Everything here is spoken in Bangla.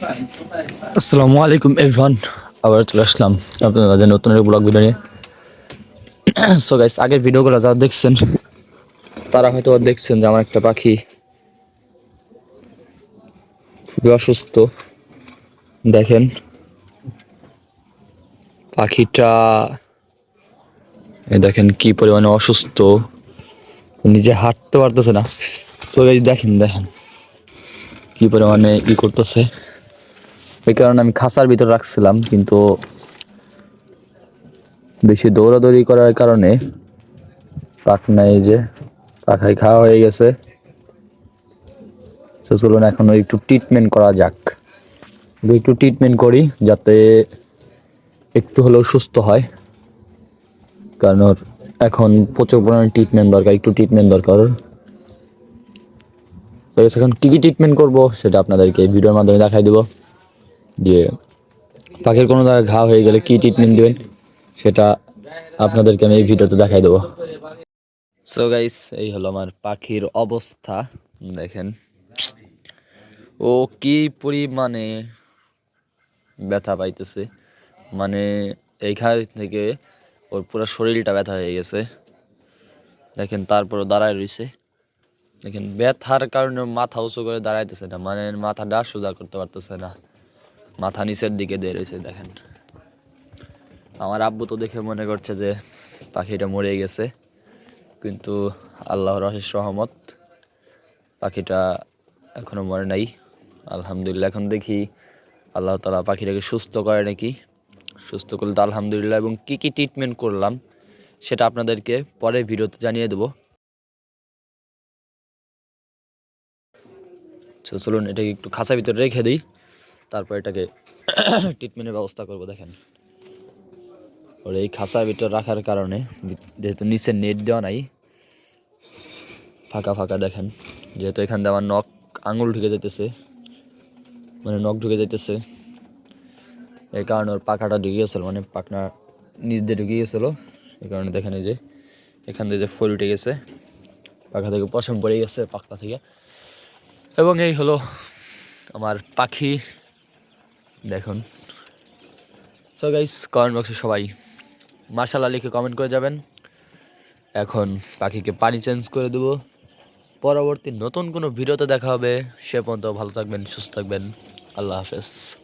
আসসালামু আলাইকুম এভরিওয়ান আবার চলে আসলাম আপনাদের মাঝে নতুন একটা ব্লগ ভিডিও নিয়ে। সো গাইস আগের ভিডিওগুলো যারা দেখছেন, তারা হয়তো দেখছেন যে আমার একটা পাখি খুবই অসুস্থ। দেখেন, পাখিটা দেখেন কি পরিমাণে অসুস্থ। নিজে হাঁটতে পারতেছে না। সো গাইস দেখেন দেখেন কি পরিমাণে ই করতেছে। এই কারণে আমি খাসার ভিতর রাখছিলাম, কিন্তু বেশি দৌড়াদৌড়ি করার কারণে পাখনা এই যে, পাখায় খাওয়া হয়ে গেছে। তো চলুন এখন একটু ট্রিটমেন্ট করা যাক। একটু ট্রিটমেন্ট করি, যাতে একটু হলেও সুস্থ হয়। কারণ ওর এখন প্রচুর পরিমাণে ট্রিটমেন্ট দরকার, একটু ট্রিটমেন্ট দরকার এখন কী কী ট্রিটমেন্ট করব, সেটা আপনাদেরকে ভিডিওর মাধ্যমে দেখাই দেবো। দিয়ে পাখির কোনো জায়গায় ঘা হয়ে গেলে কী ট্রিটমেন্ট দেবেন, সেটা আপনাদেরকে আমি এই ভিডিওতে দেখাই দেবো। সো গাইস এই হলো আমার পাখির অবস্থা, দেখেন। ও কি পরিমাণে ব্যথা পাইতেছে। মানে এইখান থেকে ওর পুরো শরীরটা ব্যথা হয়ে গেছে। দেখেন, তারপরও দাঁড়ায় রয়েছে দেখেন, ব্যথার কারণে মাথা উঁচু করে দাঁড়াইতেছে না। মানে মাথাটা সোজা করতে পারতেছে না। মাথা নিচের দিকে দিয়ে রয়েছে, দেখেন। আমার আব্বু তো দেখে মনে করছে যে পাখিটা মরে গেছে, কিন্তু আল্লাহর অশেষ রহমত, পাখিটা এখনও মরে নাই। আলহামদুলিল্লাহ, এখন দেখি আল্লাহ তালা পাখিটাকে সুস্থ করে নাকি। সুস্থ করলে তো আলহামদুলিল্লাহ, এবং কী কী ট্রিটমেন্ট করলাম, সেটা আপনাদেরকে পরে ভিডিওতে জানিয়ে দেবো। চলুন, এটাকে একটু খাঁচা ভিতরে রেখে দিই। তারপর এটাকে ট্রিটমেন্টের ব্যবস্থা করব, দেখেন। ওর এই খাঁচার ভিতর রাখার কারণে, যেহেতু নিচে নেট দেওয়া নাই, ফাঁকা ফাঁকা, দেখেন। যেহেতু এখান দিয়ে আমার নখ, আঙুল ঢুকে যেতেছে মানে নখ ঢুকে যাইতেছে। এই কারণে ওর পাখাটা ঢুকে গেছিল মানে পাখনা নিচ দিয়ে ঢুকে গেছিল। এই কারণে দেখেন এই যে, এখান থেকে যে ফুল উঠে গেছে, পাখা থেকে পশম পড়ে গেছে, পাখনা থেকে। এবং এই হলো আমার পাখি। দেখুন। সো গাইস কমেন্ট বক্সে সবাই মার্শাল্লাহ লিখে কমেন্ট করে যাবেন। এখন পাখিকে পানি চেঞ্জ করে দেবো। পরবর্তী নতুন কোনো ভিডিওতে দেখা হবে। সে পর্যন্ত ভালো থাকবেন, সুস্থ থাকবেন। আল্লাহ হাফেজ।